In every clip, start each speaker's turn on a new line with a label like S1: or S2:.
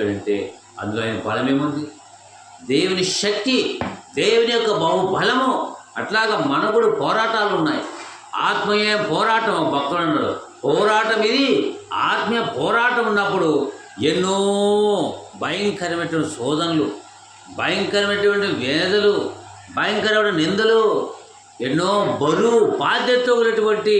S1: అంటే అందులో ఆయన బలమేముంది? దేవుని శక్తి దేవుని యొక్క బహు బలము. అట్లాగా మనకుడు పోరాటాలు ఉన్నాయి ఆత్మీయ పోరాటం భక్తులు అన్నాడు పోరాటం ఇది. ఆత్మీయ పోరాటం ఉన్నప్పుడు ఎన్నో భయంకరమైనటువంటి శోధనలు భయంకరమైనటువంటి వేదలు భయంకరమైన నిందలు ఎన్నో బరువు బాధ్యత ఉన్నటువంటి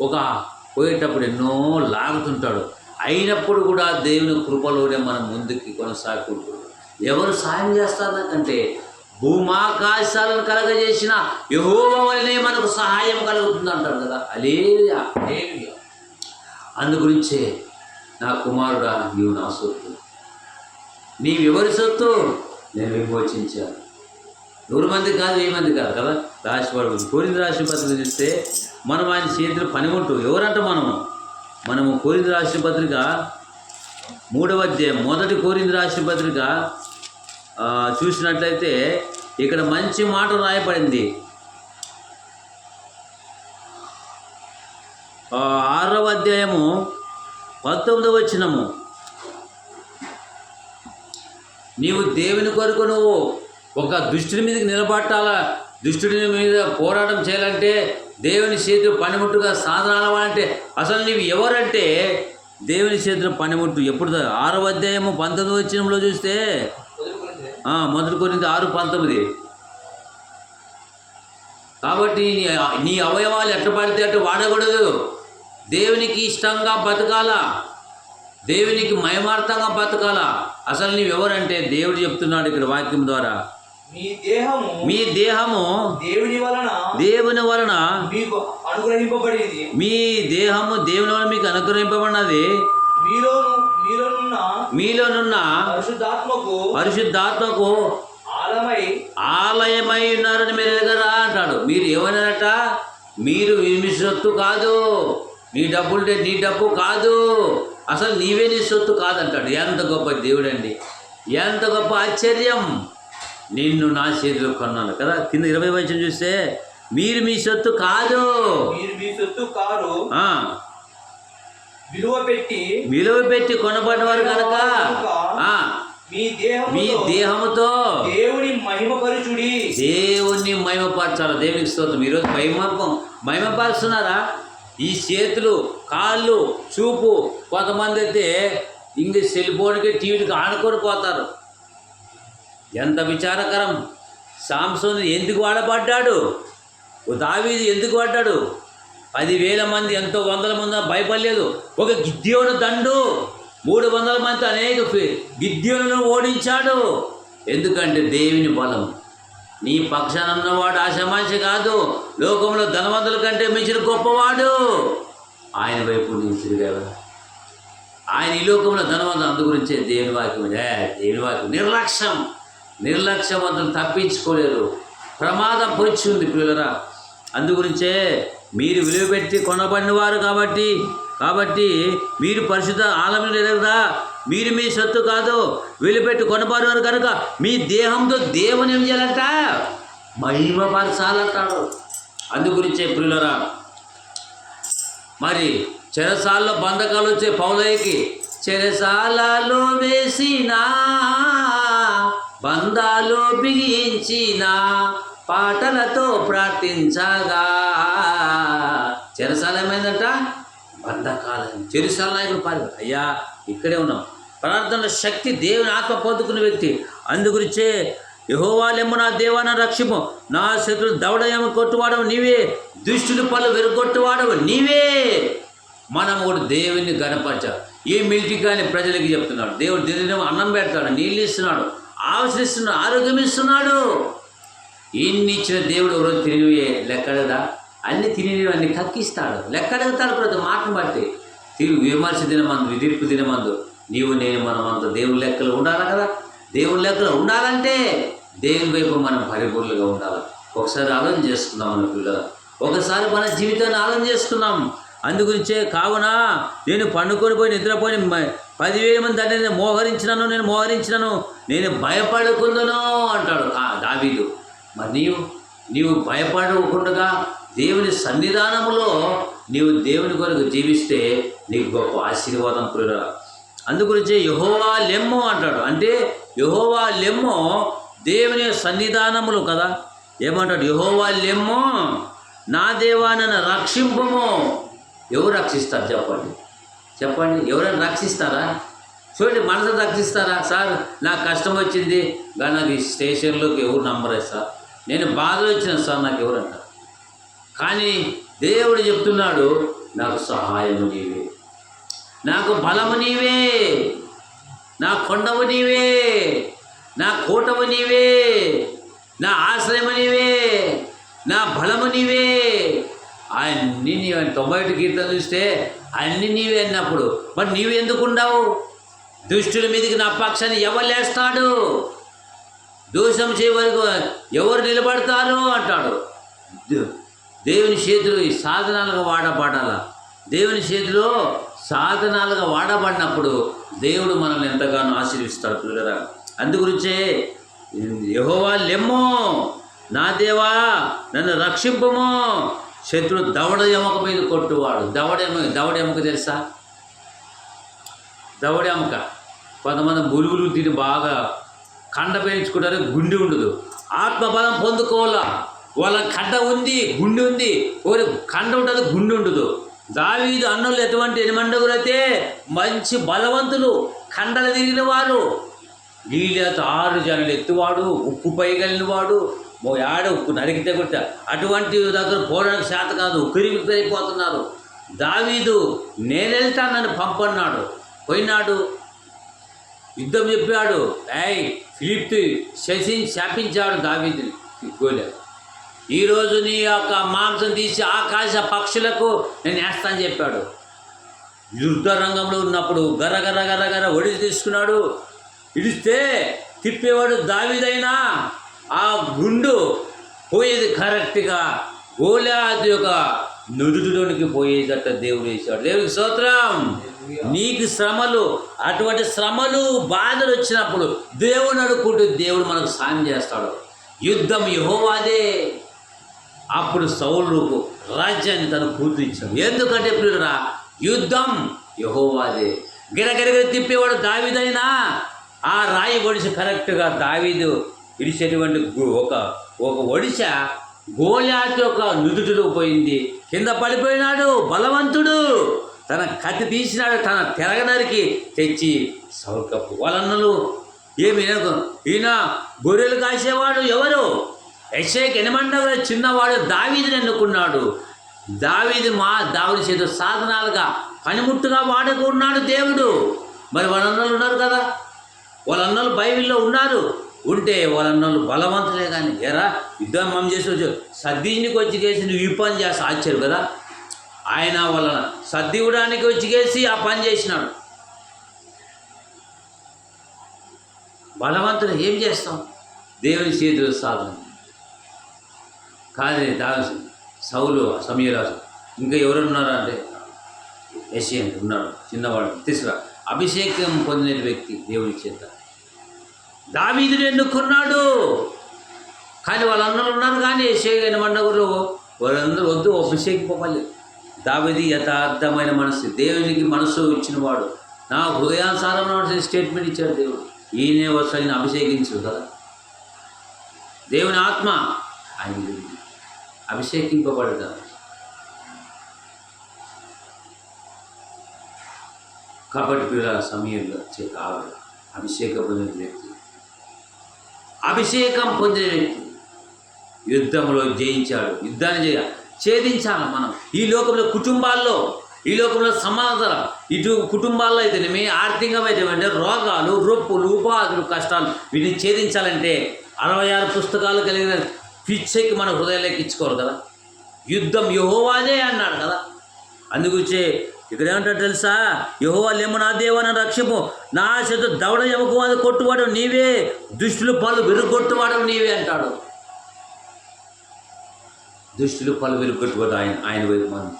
S1: ఒక పోయేటప్పుడు ఎన్నో లాగుతుంటాడు. అయినప్పుడు కూడా దేవుని కృపలోనే మనం ముందుకి కొనసాగుతుంటాడు ఎవరు సాయం చేస్తారు భూమాకాశాలను కలగజేసిన యహోవ వల్లనే మనకు సహాయం కలుగుతుంది అంటాడు కదా. అలేలియా అలేలియా అందు గురించే నా కుమారుడా నీవు నా సొత్తు. నీవెవరి సొత్తు? నేను విమోచించాను నూరు మంది కాదు వెయ్యి మంది కాదు కదా. రాసివాడు కోరింది రాశి పత్రిక చూస్తే మనం ఆయన చేతులు ఉంటూ ఎవరంట మనము? మనము కోరింది రాసిన పత్రిక మూడవ అధ్యాయం మొదటి కోరింది రాసిన పత్రిక చూసినట్లయితే ఇక్కడ మంచి మాట రాయబడింది. ఆరవ అధ్యాయము పంతొమ్మిదవ వచ్చినము నీవు దేవుని కొరకు నువ్వు ఒక దుష్టుని మీదకి నిలబట్టాలా? దుష్టుడి మీద పోరాటం చేయాలంటే దేవుని చేతులు పనిముట్టుగా సాధనాలు అంటే అసలు నీవు ఎవరంటే దేవుని చేతులు పనిముట్టు. ఎప్పుడు ఆరవ అధ్యాయము పంతొమ్మిది వచ్చినంలో చూస్తే మొదటి కొరింది ఆరు పంతొమ్మిది. కాబట్టి నీ నీ అవయవాలు ఎట్ట పడితే అటు వాడకూడదు. దేవునికి ఇష్టంగా బతకాలా. దేవునికి మయమార్థంగా బతకాలా. అసలు నీవెవరంటే దేవుడు చెప్తున్నాడు ఇక్కడ వాక్యం ద్వారా.
S2: మీ దేహము
S1: మీ దేహము
S2: దేవుని వలన
S1: దేవుని వలన
S2: మీకు అనుగ్రహింపబడింది.
S1: మీ దేహము దేవుని వలన మీకు అనుగ్రహింపబడినది.
S2: మీలోను మీలోనున్న
S1: మీలోనున్న
S2: పరిశుద్ధాత్మకు
S1: పరిశుద్ధాత్మకు
S2: ఆలమై
S1: ఆలయమై ఉన్నారని మీరు ఎరగరా అంటాడు. మీరు ఏమన్నారట? మీరు మీ సొత్తు కాదు. నీ డబ్బులు నీ డబ్బు కాదు. అసలు నీవే నీ సొత్తు కాదంటాడు. ఎంత గొప్ప దేవుడండి. ఎంత గొప్ప ఆశ్చర్యం. నిన్ను నా చేతిలో కొన్నాను కదా? కింద ఇరవై వచ్చిన చూస్తే మీరు మీ సొత్తు కాదు.
S2: మీరు మీ సొత్తు విలువ పెట్టి
S1: విలువ పెట్టి కొనబడినవారు కనుక ఆ,
S2: మీ దేహము
S1: మీ దేహముతో
S2: దేవుని మహిమపరుచుడి.
S1: దేవుణ్ణి మహిమపరచాలి. దేవునికి స్తోత్రం. ఈరోజు మహిమ మహిమపరుస్తున్నారా? ఈ చేతులు కాళ్ళు చూపు కొంతమంది అయితే ఇంక సెల్ ఫోన్కి టీవీకి ఆనుకొని పోతారు. ఎంత విచారకరం. సాంసన్ ఎందుకు వాడబడ్డాడు? ఓ దావీదు ఎందుకు పడ్డాడు పదివేల మంది ఎంతో వందల మంది భయపడలేదు. ఒక గిద్యోను దండు. మూడు వందల మంది అనేక గిద్యోను ఓడించాడు. ఎందుకంటే దేవుని బలం. నీ పక్షాన ఉన్నవాడు ఆశమాష కాదు. లోకంలో ధనవంతుల కంటే మించిన గొప్పవాడు. ఆయన వైపు నేను ఆయన ఈ లోకంలో ధనవంతులు అందు గురించే దేవుని వాక్యం దేవుని వాక్యం నిర్లక్ష్యం. నిర్లక్ష్యవంతులు తప్పించుకోలేరు. ప్రమాదం పొచ్చి ఉంది పిల్లరా అందు గురించే మీరు విలువ పెట్టి కొనబడినవారు కాబట్టి కాబట్టి మీరు పరిశుద్ధ ఆలమని ఎదగదా మీరు మీ సొత్తు కాదు విలువపెట్టి కొనబడినారు కనుక మీ దేహంతో దేవుని ఏం చేయాలంట మహిమపరచాలంటాడు. అందు గురించే పిల్లరా మరి చెరసాల్లో బంధకాలు వచ్చే పౌలయ్యకి చెరసాలలో వేసినా బంధాలు బిగించిన పాటలతో ప్రార్థించగా. చెరసాల ఏమైందంట బంధకాలం చెరసాల నాయకుడు పాడు అయ్యా ఇక్కడే ఉన్నాం. ప్రార్థన శక్తి దేవుని ఆత్మ పొందుకున్న వ్యక్తి. అందుగురించే యహోవాలెమ్మ నా దేవాన రక్షిము నా శత్రులు దవడయము కొట్టువాడవు నీవే. దుష్టులు పలు వెరుగొట్టువాడవు నీవే. మనం కూడా దేవుని గణపరచ ఏ మిలిటరీ కానీ ప్రజలకి చెప్తున్నాడు. దేవుడు దినం అన్నం పెడతాడు నీళ్ళు ఇస్తున్నాడు. ఆశిస్తున్న ఆరోగ్యం ఇస్తున్నాడు ఇన్ని ఇచ్చిన దేవుడు ఎవరో తిరిగి లెక్కడదా అన్ని తిరిగి అన్ని కక్కిస్తాడు. లెక్కడగతాడు ప్రతి మాటను బట్టి. తిరిగి విమర్శ దినమందు విదిర్పు దినమందు నీవు నేను మనం అంత దేవుని లెక్కలు ఉండాలి కదా? దేవుని లెక్కలు ఉండాలంటే దేవుని వైపు మనం పరిపూర్ణంగా ఉండాలి. ఒకసారి ఆలోచన చేసుకుందాం మన పిల్లలు. ఒకసారి మన జీవితాన్ని ఆలోచన చేసుకుందాం. అందుగురించే కావున నేను పండుకొని పోయి నిద్రపోయి మ- పదివేల మంది అంటే నేను మోహరించినాను నేను మోహరించినాను నేను భయపడకుండాను అంటాడు ఆ దావీదు. మరి నీవు నీవు భయపడకుండా దేవుని సన్నిధానములో నీవు దేవుని కొరకు జీవిస్తే నీకు గొప్ప ఆశీర్వాదం పురురా అందుగురించి యహోవా లెమ్మో అంటాడు. అంటే యహోవా లెమ్మో దేవుని సన్నిధానములు కదా. ఏమంటాడు? యహోవా లెమ్మో నా దేవా నన్ను రక్షింపము. ఎవరు రక్షిస్తారు చెప్పండి? చెప్పండి ఎవరైనా రక్షిస్తారా? చూడండి మనసు రక్షిస్తారా? సార్ నాకు కష్టం వచ్చింది. కానీ నాకు ఈ స్టేషన్లోకి ఎవరు నమ్మరే సార్? నేను బాధలు వచ్చిన సార్ నాకు ఎవరంట? కానీ దేవుడు చెప్తున్నాడు నాకు సహాయము నీవే. నాకు బలము నీవే. నా కొండము నీవే. నా కోటవు నీవే. నా ఆశ్రయము నీవే. నా బలము నీవే. అన్నీ నీవే తొంభై ఒకటి కీర్తన చూస్తే అన్నీ నీవే అన్నప్పుడు. మరి నీవు ఎందుకు ఉండవు దుష్టుల మీదకి నా పక్షాన్ని ఎవరు లేస్తాడు? దోషం చేయవరకు ఎవరు నిలబడతారు అంటాడు. దేవుని చేతిలో ఈ సాధనాలుగా వాడబడాల. దేవుని చేతిలో సాధనాలుగా వాడబడినప్పుడు దేవుడు మనల్ని ఎంతగానో ఆశీర్విస్తాడు పిల్లరా. అందుగురించే యహోవా లెమ్మో. నా దేవా నన్ను రక్షింపము. శత్రు దవడ ఎముక మీద కొట్టువాడు. దవడ ఎముక దవడ ఎముక తెలుసా? దవడ ఎముక. కొంతమంది మురుగులు తిని బాగా కండ పెంచుకుంటారు గుండె ఉండదు. ఆత్మబలం పొందుకోవాలా? వాళ్ళ కండ ఉంది గుండె ఉంది. ఒకరి కండ ఉంటుంది గుండె ఉండదు. దావీదు అన్నులు ఎటువంటి ఎనిమండుగులు అయితే మంచి బలవంతులు కండలు తిరిగిన వారు. నీళ్ళతో ఆరు జనులు ఎత్తువాడు ఉప్పు పైగలిన వాడు ఓ ఆడ నరికితే కొట్ట అటువంటి దగ్గర పోవడానికి శాత కాదు ఉక్కిరిగిపోతున్నారు దావీదు నేను నన్ను పంపన్నాడు. పోయినాడు యుద్ధం చెప్పాడు. ఏయ్ ఫిలిప్తి శశిని శాపించాడు దావీదుని. గోలే ఈరోజు నీ యొక్క మాంసం తీసి ఆకాశ పక్షులకు నేను వేస్తాను చెప్పాడు. యుద్ధ రంగంలో ఉన్నప్పుడు గర గర గర గర ఒడిసి తీసుకున్నాడు. ఇడిస్తే తిప్పేవాడు దావీదైనా. ఆ గుండు పోయేది కరెక్ట్గా గోలాది యొక్క నుదుటిలోనికి పోయేదట దేవుడు వేశాడు దేవుడికి స్తోత్రం. నీకు శ్రమలు అటువంటి శ్రమలు బాధలు వచ్చినప్పుడు దేవుని అడుక్కుంటూ దేవుడు మనకు సాయం చేస్తాడు. యుద్ధం యహోవాదే. అప్పుడు సౌలుకు రాజ్యాన్ని తను పూర్తించాడు ఎందుకంటే ప్రియులరా యుద్ధం యహోవాదే. గిరగిరగిర తిప్పేవాడు దావిదైనా. ఆ రాయి ఒడిసి కరెక్ట్గా దావీదు ఇడిచేటువంటి ఒక ఒక ఒడిశ గోళాతి ఒక నుదుటిలో పోయింది. కింద పడిపోయినాడు బలవంతుడు. తన కత్తి తీసినాడు తన తెరగనరికి తెచ్చి సౌక వాళ్ళన్నలు ఏమి ఈయన గొర్రెలు కాసేవాడు ఎవరు? యశేక్ ఎనమండగా చిన్నవాడు దావీదుని ఎన్నుకున్నాడు. దావీదు మా దావుడి చేత సాధనాలుగా పనిముట్టుగా వాడుకున్నాడు దేవుడు. మరి వాళ్ళన్నలు ఉన్నారు కదా? వాళ్ళన్నలు బైబిల్లో ఉన్నారు. ఉంటే వాళ్ళన్నలు బలవంతులే కానీ ఎరా యుద్ధం మనం చేసి వచ్చి సద్దీనికి వచ్చి చేసి నువ్వు ఈ పని చేసి ఆశ్చర్యం కదా? ఆయన వలన సర్ది ఇవ్వడానికి వచ్చి చేసి ఆ పని చేసినాడు. బలవంతులు ఏం చేస్తాం? దేవుని చేతులు సాధన. కానీ దాని సౌలు సమీరాజు ఇంకా ఎవరున్నారా అంటే ఎస్ఎన్ ఉన్నాడు చిన్నవాడు తీసుకురా. అభిషేకం పొందిన వ్యక్తి దేవుని చేత. దావీదుని ఎన్నుకున్నాడు? కానీ వాళ్ళందరూ ఉన్నారు కానీ యశ్యన్ మండగురు వాళ్ళందరూ వద్దు అభిషేకింపమల్లి దావిది యథార్థమైన మనసు దేవునికి మనసు ఇచ్చినవాడు. నా హృదయానుసారం స్టేట్మెంట్ ఇచ్చాడు దేవుడు. ఈయనే వస్తాయని అభిషేకించు కదా. దేవుని ఆత్మ ఆయన అభిషేకింపబడదా కాబట్టి పిల్లల సమయంలో వచ్చే కావాలి అభిషేకం పొందిన వ్యక్తి. అభిషేకం పొందిన వ్యక్తి. యుద్ధంలో జయించాడు. యుద్ధాన్ని చేయ ఛేదించాలి మనం. ఈ లోకంలో కుటుంబాల్లో ఈ లోకంలో సమాధానం ఇటు కుటుంబాల్లో అయితేనేమి ఆర్థికంగా అంటే రోగాలు రొప్పులు ఉపాధులు కష్టాలు వీటిని ఛేదించాలంటే అరవై ఆరు పుస్తకాలు కలిగిన పిచ్చెక్కి మన హృదయాలకు ఇచ్చుకోరు కదా. యుద్ధం యహోవాదే అన్నాడు కదా. అందుగురించే ఇక్కడ ఏమంటాడు తెలుసా? యహోవా లేము నా దేవన రక్షము నా చేత దవడ ఎముకు అది కొట్టువాడు నీవే. దుష్టులు పలు విరుగొట్టువాడు నీవే అంటాడు. దుష్టులు పలు విరుగొట్టువాడు ఆయన ఆయన వైపు మనం.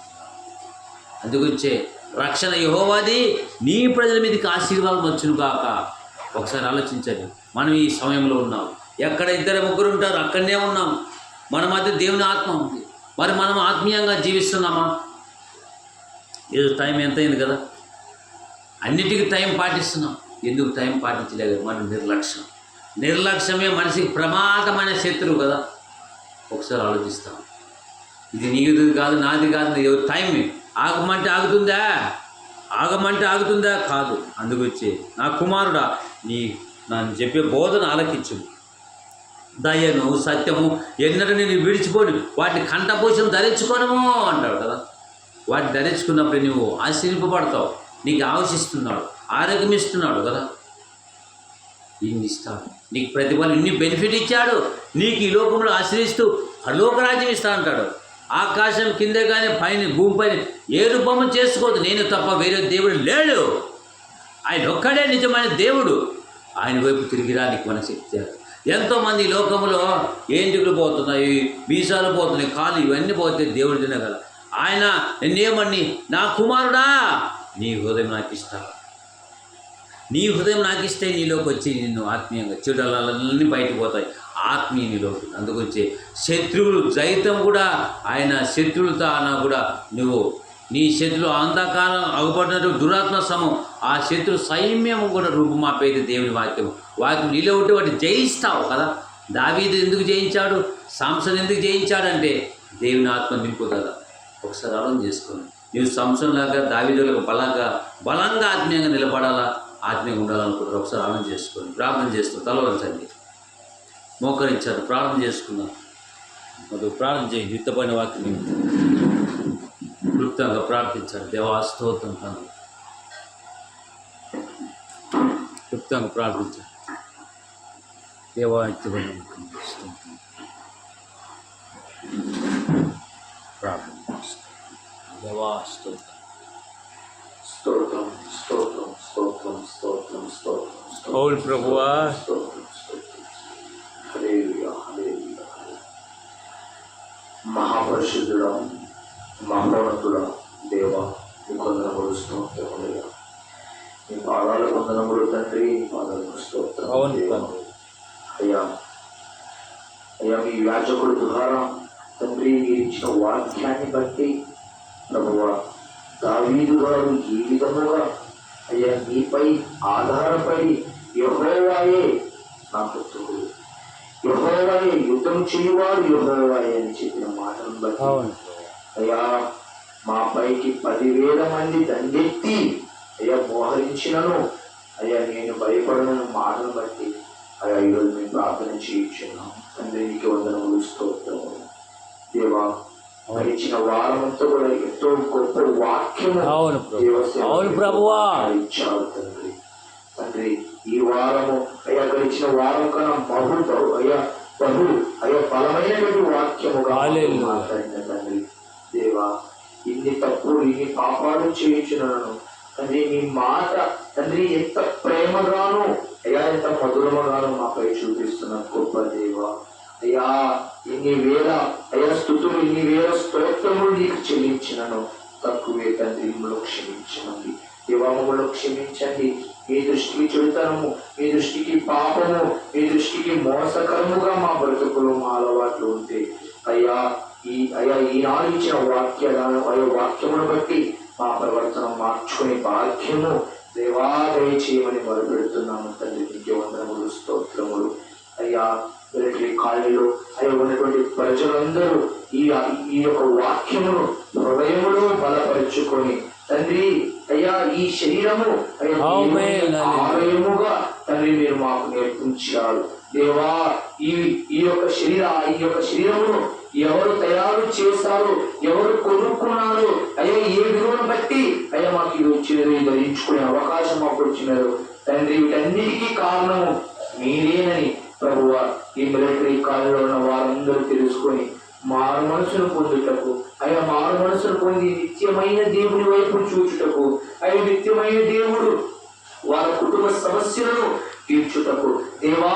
S1: అందుకొచ్చే రక్షణ యహోవాది నీ ప్రజల మీదకి ఆశీర్వాదం వచ్చును కాక ఒకసారి ఆలోచించండి. మనం ఈ సమయంలో ఉన్నాం. ఎక్కడ ఇద్దరు ముగ్గురు ఉంటారు అక్కడనే ఉన్నాం. మన మధ్య దేవుని ఆత్మ ఉంది. మరి మనం ఆత్మీయంగా జీవిస్తున్నామా? ఏదో టైం ఎంత అయింది కదా? అన్నిటికీ టైం పాటిస్తున్నాం. ఎందుకు టైం పాటించలేదు? మన నిర్లక్ష్యం. నిర్లక్ష్యమే మనిషికి ప్రమాదమైన శత్రువు కదా? ఒకసారి ఆలోచిస్తాం. ఇది నీది కాదు నాది కాదు టైం ఆగమంటే ఆగుతుందా? ఆగమంటే ఆగుతుందా? కాదు. అందుకొచ్చి నా కుమారుడా నీ నన్ను చెప్పే బోధన ఆలకించు. దయను సత్యము ఎన్నడూ నేను విడిచిపోను. వాటిని కంఠపోషం ధరించుకోనము అంటాడు కదా? వాటిని ధరించుకున్నప్పుడు నువ్వు ఆశీర్పబడతావు నీకు ఆవశిస్తున్నాడు ఆరోగ్యం ఇస్తున్నాడు కదా. ఇన్ని ఇస్తాడు నీకు ప్రతిఫలం ఇన్ని బెనిఫిట్ ఇచ్చాడు. నీకు ఈ లోకంలో ఆశ్రయిస్తూ పరలోకరాజ్యం ఇస్తా అంటాడు. ఆకాశం కింద కానీ పైన భూమిపైన ఏ రూపము చేసుకోదు. నేను తప్ప వేరే దేవుడు లేడు. ఆయన ఒక్కడే నిజమైన దేవుడు. ఆయన వైపు తిరిగిరా నీకు మన శక్తి ఎంతోమంది ఈ లోకంలో ఏంటికులు పోతున్నాయి వీసాలు పోతున్నాయి కాలు ఇవన్నీ పోతే దేవుడు తినగల. ఆయన నిన్నేమని నా కుమారుడా నీ హృదయం నాకు ఇస్తాను నీ హృదయం నాకు ఇస్తే నీలోకి వచ్చి నిన్ను ఆత్మీయంగా చెడులన్నీ బయటకు పోతాయి. ఆత్మీయ నీలోకి. అందుకొచ్చి శత్రువులు జైతం కూడా ఆయన శత్రువులతో అన్నా కూడా నువ్వు నీ శత్రులు అంధకారం అగుపడినట్టు దురాత్మ సమం. ఆ శత్రు సైమ్యం కూడా రూపుమాపేది దేవుని వాక్యం వాక్యం నీలో ఉంటే వాటి జయిస్తావు కదా. దావీదు ఎందుకు జయించాడు? సాంసన్ ఎందుకు జయించాడంటే దేవుని ఆత్మ నింపు కదా ఒకసారి ఆలోచన చేసుకోండి. నీవు లాగా దావిదారులకు బలంగా బలంగా ఆత్మీయంగా నిలబడాలా? ఆత్మీయంగా ఉండాలనుకుంటారు ఒకసారి ఆలోచన చేసుకోండి. ప్రార్థన చేస్తూ తలవరించండి మోకరించారు. ప్రార్థన చేసుకుందాం. మరి ప్రార్థన చేయండి యుద్ధపడిన వాటిని క్లుప్తంగా ప్రార్థించారు దేవా స్తోత్రం తండ్రి. క్లుప్తంగా ప్రార్థించాలి. దేవాయుద్ధపడిన ప్రార్థన. దేవా స్తోత్రం
S3: స్తోత్రం స్తోత్రం స్తోత్రం స్తోత్రం స్తోత్రం స్తోత్రం
S1: అవును ప్రభువా
S3: స్తోత్రం స్తోత్రం హల్లెలూయా హల్లెలూయా మహాపరిశుద్ధుడా మహోన్నతుడా దేవా నీ కొందనములు స్తోత్రములయ్యా నీ పాదాల కొందనములు తండ్రి నీ పాదాలకు స్తోత్రం
S1: అవును
S3: దేవా.
S1: తండ్రి
S3: అయ్యా అయ్యా మీ యాజకుడి ద్వారా తండ్రి మీరు ఇచ్చిన వాక్యాన్ని బట్టి ప్రభువా దావీదు గారు ఈ విధముగా అయ్యా నీపై ఆధారపడి యహోవాయే నా పుత్రుడు. యహోవాయే యుద్ధం చేయువాడు యహోవాయే అని చెప్పిన మాటను బట్టి అయ్యా మా పైకి పదివేల మంది దండెత్తి అయ్యా మోహరించినను. అయ్యా నేను భయపడను మాటను బట్టి అయ్యా ఈరోజు మేము ప్రార్థన చేయించున్నాం. తండ్రి నీకు వందనములు స్తోత్రము దేవా ఇచ్చిన వారమంతా కూడా ఎంతో గొప్ప వాక్యము
S1: అవును అవును ప్రభువా.
S3: ఇచ్చావు తండ్రి. తండ్రి ఈ వారము అయ్యా గడిచిన వారం కన్నా బహు బహు అయ్యా బహు అయ్యా బలమైనటువంటి
S1: హల్లెలూయా.
S3: మాట్లాడిన తండ్రి. దేవా ఇన్ని తప్పులు ఇన్ని పాపాలు చేయించున్నాను. తండ్రి నీ మాట తండ్రి ఎంత ప్రేమగాను అయ్యా ఎంత మధురముగాను మాపై చూపిస్తున్న గొప్ప దేవా. అయ్యా ఇన్ని వేల అయ్యా స్థుతులు ఇన్ని వేల స్తోత్రములు నీకు చెల్లించినను తక్కువే తండ్రి మమ్మల్ని క్షమించమండి దివామములు క్షమించండి. మీ దృష్టికి చెడుతనము మీ దృష్టికి పాపము మీ దృష్టికి మోసకరముగా మా బ్రతుకులు మా అలవాట్లు ఉంటే. అయ్యా ఈ అయ్యా ఈనాడు ఇచ్చిన వాక్యాలను అయ్యా వాక్యమును బట్టి మా ప్రవర్తన మార్చుకునే భాగ్యము. దేవాదయ చేయమని మొదలు పెడుతున్నాము తండ్రి నీకే స్తోత్రములు. అయ్యా మిలిటరీ కాలనీలో అయ్యా ఉన్నటువంటి ప్రజలందరూ ఈ ఈ యొక్క వాక్యమును హృదయములో బలపరుచుకొని తండ్రి అయ్యా ఈ శరీరము ఆలయముగా తండ్రి మీరు మాకు నేర్పించారు. దేవా ఈ ఈ యొక్క శరీర ఈ యొక్క శరీరమును ఎవరు తయారు చేశారు ఎవరు కొనుక్కున్నారు అయ్యా ఏ విలువను బట్టి అయ్యా మాకు ఇది వచ్చినది ధరించుకునే అవకాశం మాకు వచ్చినారు తండ్రి వీటన్నిటికీ కారణము మీరేనని ప్రభు ఈ మిలిటరీ కాలంలో ఉన్న వారందరూ తెలుసుకొని మారు మనసును పొందుటకు అయ్యా మారు మనసును పొంది నిత్యమైన దేవుని వైపు చూచుటకు అయ్యా నిత్యమైన దేవుడు వారి కుటుంబ సమస్యలను తీర్చుటకు దేవా